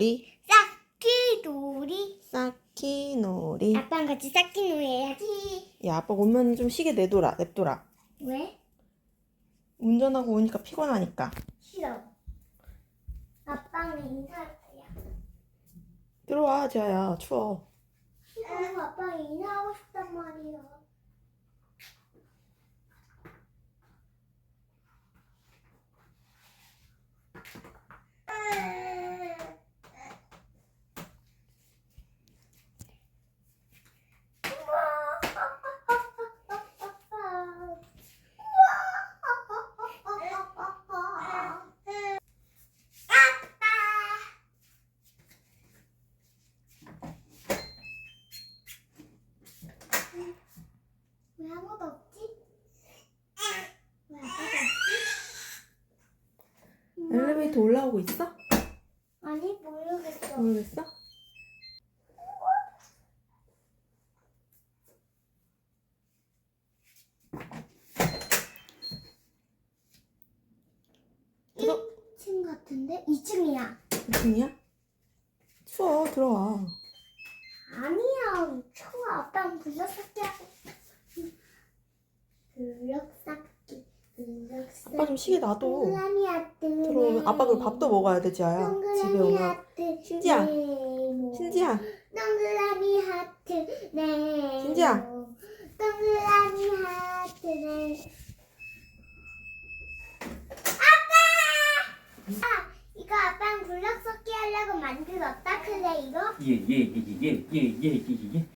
놀이 쌓기 놀이. 쌓기 놀이 아빠랑 같이 쌓기 놀이 해야지. 야 아빠 오면 좀 쉬게 내둬라 냅둬라 왜? 운전하고 오니까 피곤하니까 싫어. 아빠랑 인사할 거야. 들어와 지아야 추워 싫어. 아빠랑 인사하고 싶단 말이야. 왜 아무도 없지? 왜 아무도 없지? 엘리베이터 올라오고 있어? 아니 모르겠어. 모르겠어? 들어 2층 같은데? 2층이야. 무슨이야? 추워 들어와 아니야. 추워. 아빠랑 불러쌓기 하고. 불러쌓기. 불러쌓기. 아빠 좀 쉬게 놔둬. 들어오면 아빠 그리고 밥도 먹어야 돼 지아야 집에 동그라미 오면 하트. 신지야. 신지야 동그라미 하트. 네. 신지야. 동그라미 하트. 네. 아, 이거 아빠랑 블럭 섞기 하려고 만들었다. 그래 이거? 예, 예, 예, 예, 예, 예, 예, 예, 예.